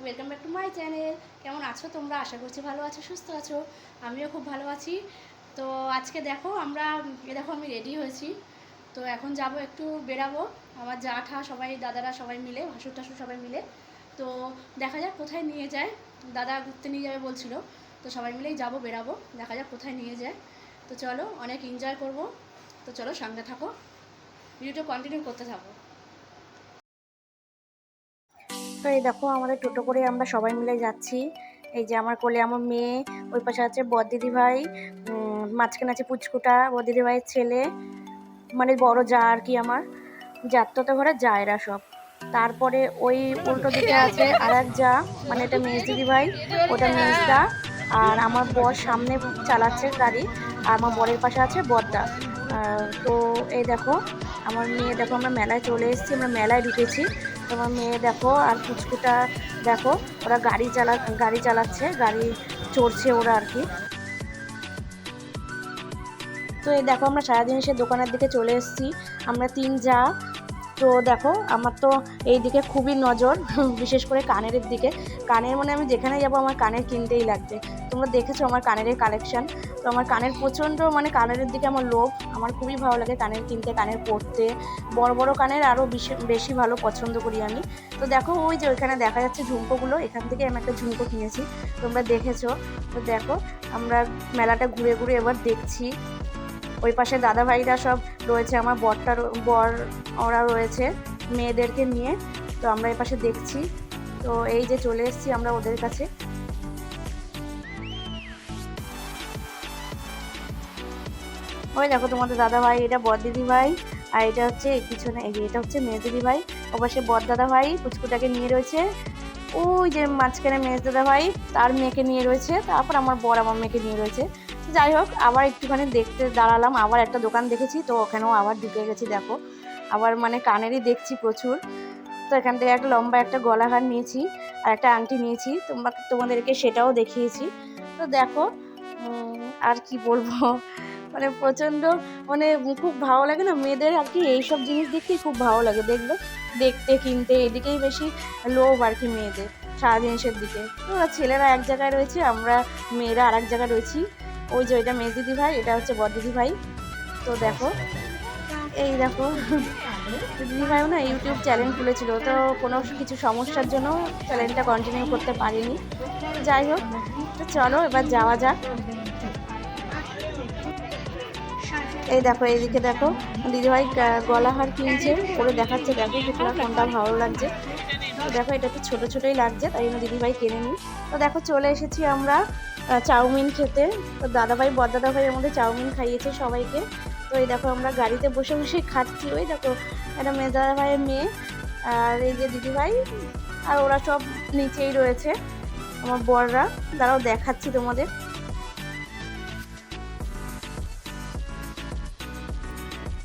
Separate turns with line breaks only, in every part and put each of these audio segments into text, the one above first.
Welcome back to my channel কেমন আছো তোমরা? আশা করছি ভালো আছো, সুস্থ আছো। আমিও খুব ভালো আছি। তো আজকে দেখো আমরা দেখো আমি রেডি হয়েছি। তো এখন যাব, একটু বেরাবো আমার জা ঠা সবাই, দাদারা সবাই মিলে, ভাসুর টাসুর সবাই মিলে। তো দেখা যাক কোথায় নিয়ে যায়। দাদা ঘুরতে নিয়ে যাবে বলছিল। তো সবাই মিলেই যাব বেরাবো দেখা যাক কোথায় নিয়ে যায়। তো চলো, অনেক এনজয় করব। তো চলো সঙ্গে থাকো। ভিডিওটা কন্টিনিউ করতে থাকো।
তো এই দেখো, আমাদের টোটো করে আমরা সবাই মিলে যাচ্ছি। এই যে আমার কোলে আমার মেয়ে, ওই পাশে আছে বদিদি ভাই মাঝখানে আছে পুচকুটা বদিদি ভাইয়ের ছেলে। মানে বড় যা আর কি আমার। যাত্রাতে ঘরে যা এরা সব। তারপরে ওই উল্টো দিকে আছে আর এক যা মানে এটা মেজ দিদি ভাই, ওটা মেজদা আর আমার বর সামনে চালাচ্ছে গাড়ি, আর আমার বরের পাশে আছে বরদা। তো এই দেখো, আমার মেয়ে দেখো, আমরা মেলায় চলে এসেছি, আমরা মেলায় ঢুকেছি। তোমার মেয়ে দেখো আর পুচকুটা দেখো, ওরা গাড়ি চালা, গাড়ি চালাচ্ছে, গাড়ি চড়ছে ওরা আর কি। তো এই দেখো আমরা সারাদিন এসে দোকানের দিকে চলে এসেছি, আমরা তিন যা। তো দেখো, আমার তো এই দিকে খুবই নজর, বিশেষ করে কানের দিকে। কানের মানে আমি যেখানে যাব আমার কানের কিনতেই লাগবে। তোমরা দেখেছ আমার কানের কালেকশন তো আমার কানের প্রচণ্ড মানে কানের দিকে আমার লোভ। আমার খুবই ভালো লাগে কানের কিনতে, কানের পরতে। বড় বড় কানের আরও বেশি ভালো পছন্দ করি আমি। তো দেখো, ওই যে ওইখানে দেখা যাচ্ছে ঝুমকোগুলো। এখান থেকে আমি একটা ঝুমকো কিনেছি। তোমরা দেখেছ? তো দেখো, আমরা মেলাটা ঘুরে ঘুরে এবার দেখছি। ওই পাশে দাদা ভাইরা সব রয়েছে, আমার বরটা বর, ওরা রয়েছে মেয়েদেরকে নিয়ে। তো আমরা এই পাশে দেখছি। তো এই যে চলে এসেছি আমরা ওদের কাছে। ওই দেখো তোমাদের দাদা ভাই এটা বর দিদি ভাই আর এটা হচ্ছে পিছনে এটা হচ্ছে মেজ দিদি ভাই পাশে বর দাদা ভাই পুচকুটাকে নিয়ে রয়েছে। ওই যে মাঝখানে মেজ দাদা ভাই তার মেয়েকে নিয়ে রয়েছে, তারপর আমার বর আমার মেয়েকে নিয়ে রয়েছে। যাই হোক, আবার একটুখানি দেখতে দাঁড়ালাম, আবার একটা দোকান দেখেছি, তো ওখানেও আবার ঢুকে গেছি, দেখো। আবার মানে কানেরই দেখছি প্রচুর। তো এখান থেকে একটা লম্বা একটা গলাহার নিয়েছি, আর একটা আংটি নিয়েছি তোমরা তোমাদেরকে সেটাও দেখিয়েছি। তো দেখো আর কি বলব? মানে প্রচণ্ড মানে খুব ভালো লাগে না? মেয়েদের আর কি এইসব জিনিস দেখতেই খুব ভালো লাগে, দেখবে? দেখতে, কিনতে, এদিকেই বেশি লোভ আর কি মেয়েদের, সারা জিনিসের দিকে। ওরা ছেলেরা এক জায়গায় রয়েছে, আমরা মেয়েরা আর এক জায়গায় রয়েছি। ওই যে ওইটা মেজ দিদি ভাই এটা হচ্ছে বর দিদি ভাই তো দেখো, এই দেখো দিদি ভাইও না ইউটিউব চ্যানেল খুলেছিল, তো কোনো কিছু সমস্যার জন্য চ্যানেলটা কন্টিনিউ করতে পারিনি। যাই হোক, তো চলো এবার যাওয়া যাক। এই দেখো, এইদিকে দেখো, দিদিভাই গলাহার কিনছে পরে দেখাচ্ছে, দেখো যেটা কোনটা ভালো লাগছে। দেখো, এটা তো ছোটো ছোটোই লাগছে, তাই জন্য দিদিভাই কিনে নিই তো দেখো, চলে এসেছি আমরা চাউমিন খেতে। তো দাদাভাই বরদাদা ভাই আমাদের চাউমিন খাইয়েছে সবাইকে। তো এই দেখো, আমরা গাড়িতে বসে বসে খাচ্ছি। ওই দেখো, একটা মেয়ে দাদা ভাইয়ের মেয়ে, আর এই যে দিদিভাই, আর ওরা সব নিচেই রয়েছে, আমার বররা। দাঁড়াও, দেখাচ্ছি তোমাদের।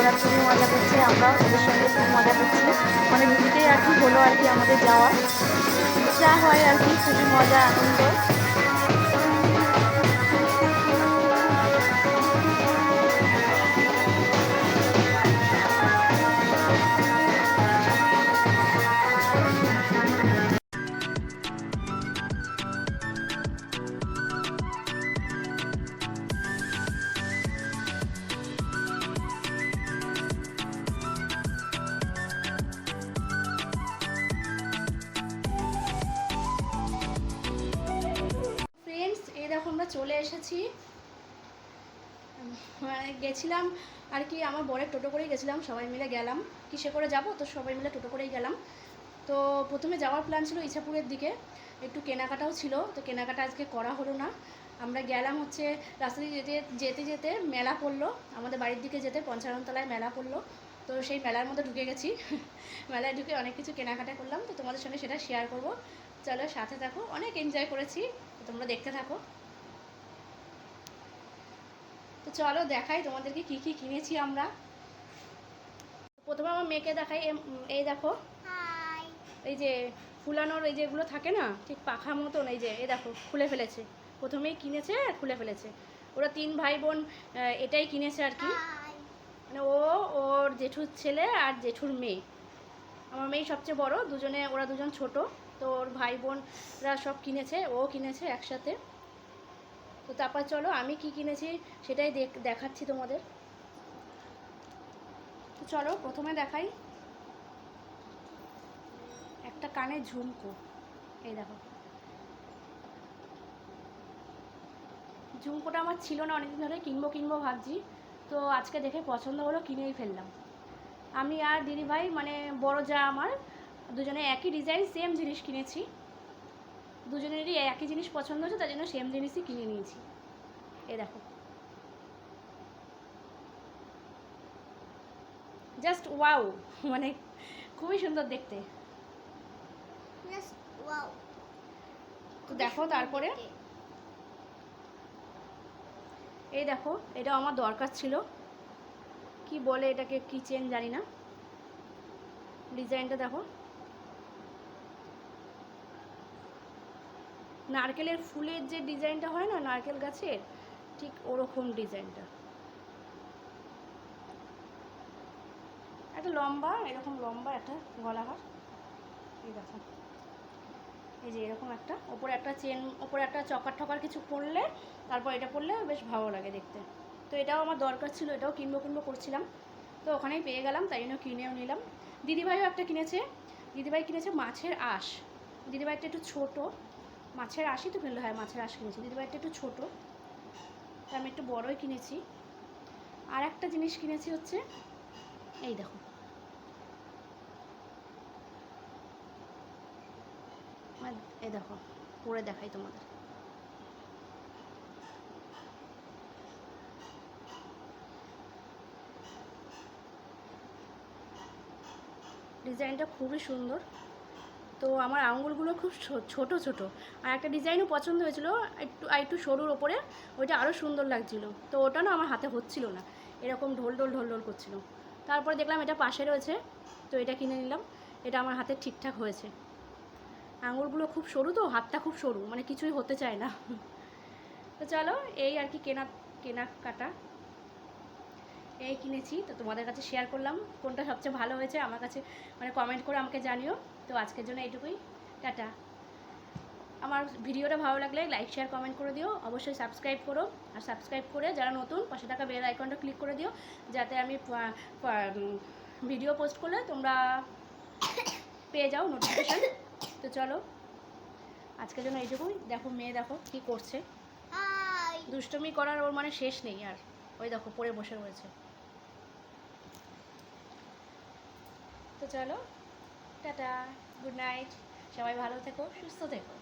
ওরা খুবই মজা করছে আমরা ওদের সঙ্গে খুব মজা করছি। মানে দুদিকেই আর কি হলো আর কি আমাদের যাওয়া। যা হয় আর কি, খুবই মজা, আনন্দ।
আমরা চলে এসেছি। গেছিলাম আর কি, আমার বরের টোটো করেই গেছিলাম, সবাই মিলে গেলাম। কিসে করে যাব? তো সবাই মিলে টোটো করেই গেলাম। তো প্রথমে যাওয়ার প্ল্যান ছিল ইছাপুরের দিকে, একটু কেনাকাটাও ছিল, তো কেনাকাটা আজকে করা হলো না। আমরা গেলাম হচ্ছে রাস্তা দিয়ে যেতে যেতে যেতে মেলা পড়ল। আমাদের বাড়ির দিকে যেতে পঞ্চাননতলায় মেলা পড়ল। তো সেই মেলার মধ্যে ঢুকে গেছি। মেলায় ঢুকে অনেক কিছু কেনাকাটা করলাম। তো তোমাদের সঙ্গে সেটা শেয়ার করব। চলো সাথে থাকো। অনেক এনজয় করেছি। তোমরা দেখতে থাকো। তো চলো দেখাই তোমাদেরকে কি কি কিনেছি আমরা। প্রথমে আমার মেয়েকে দেখাই এই দেখো। এই যে ফুলানোর এই যেগুলো থাকে না ঠিক পাখা মতন এই যে এই দেখো খুলে ফেলেছে। প্রথমেই কিনেছে আর খুলে ফেলেছে। ওরা তিন ভাই বোন এটাই কিনেছে আর কি। মানে ও ওর জেঠুর ছেলে আর জেঠুর মেয়ে। আমার মেয়ে সবচেয়ে বড় দুজনে ওরা দুজন ছোট। তো ওর ভাই বোনরা সব কিনেছে ও কিনেছে একসাথে। তো তারপর চলো, আমি কি কিনেছি সেটাই দেখ, দেখাচ্ছি তোমাদের। চলো, প্রথমে দেখাই। একটা কানে ঝুমকো। এই দেখো। ঝুমকোটা আমার ছিল না, অনেকদিন ধরে কিনবো কিনবো ভাবছি। তো আজকে দেখে পছন্দ হলো, কিনেই ফেললাম। আমি আর দিদিভাই মানে বড় যা আমার, দুজনে একই ডিজাইন সেম জিনিস কিনেছি। দুজনেরই একই জিনিস পছন্দ হয়েছে তার জন্য সেম জিনিসই কিনে নিয়েছি। এ দেখো। জাস্ট ওয়াও মানে খুবই সুন্দর দেখতে। তো দেখো তারপরে? এই দেখো এটা আমার দরকার ছিল। কি বলে এটাকে কি চেন জানি না। ডিজাইনটা দেখো। নারকেলের ফুলের যে ডিজাইনটা হয় না, নারকেল গাছের, ঠিক ওরকম ডিজাইনটা। একটা লম্বা, এরকম লম্বা একটা গলাঘাট এই দেখো। এই যে এরকম একটা, ওপরে একটা চেন, ওপরে একটা চকার ঠকার কিছু পরলে, তারপর এটা পরলে বেশ ভালো লাগে দেখতে। তো এটাও আমার দরকার ছিল, এটাও কিনবো কিনবো করছিলাম। তো ওখানেই পেয়ে গেলাম, তাই জন্য কিনেও নিলাম। দিদিভাইও একটা কিনেছে। দিদিভাই কিনেছে মাছের আঁশ। দিদিভাইটা একটু ছোট। মাছের আশি তো কিনলো হ্যাঁ মাছের আঁশ কিনেছি। দিদিভাইটা একটু ছোটো তো আমি একটু বড়ই কিনেছি। আর একটা জিনিস কিনেছি হচ্ছে, এই দেখো। এই দেখো, পরে দেখাই তোমাদের। ডিজাইনটা খুবই সুন্দর। তো আমার আঙুলগুলো খুব ছোট ছোট। আর একটা ডিজাইনও পছন্দ হয়েছিল, একটু একটু সরুর ওপরে। ওইটা আরও সুন্দর লাগছিল। তো ওটা না আমার হাতে হচ্ছিল না। এরকম ঢোল ঢোল ঢোল ঢোল করছিল। তারপরে দেখলাম এটা পাশে রয়েছে। তো এটা কিনে নিলাম। এটা আমার হাতে ঠিকঠাক হয়েছে। আঙুলগুলো খুব সরু তো, হাতটা খুব সরু মানে কিছুই হতে চায় না। তো চলো, এই আর কি কেনা, কেনাকাটা। এই কিনেছি। তো তোমাদের কাছে শেয়ার করলাম। কোনটা সবচেয়ে ভালো হয়েছে, আমার কাছে মানে কমেন্ট করে আমাকে জানিও। তো আজকের জন্য এইটুকুই। টাটা। আমার ভিডিওটা ভালো লাগলে লাইক শেয়ার কমেন্ট করে দিও। অবশ্যই সাবস্ক্রাইব করো। আর সাবস্ক্রাইব করে যারা নতুন পাশে থাকা বেল আইকনটা ক্লিক করে দিও। যাতে আমি ভিডিও পোস্ট করলে তোমরা পেয়ে যাও নোটিফিকেশান তো চলো আজকের জন্য এইটুকুই। দেখো মেয়ে দেখো কি করছে। দুষ্টমি করার ওর মানে শেষ নেই আর। ওই দেখো পড়ে বসে রয়েছে। তো চলো টাটা গুড নাইট সবাই ভালো থেকো সুস্থ থেকো।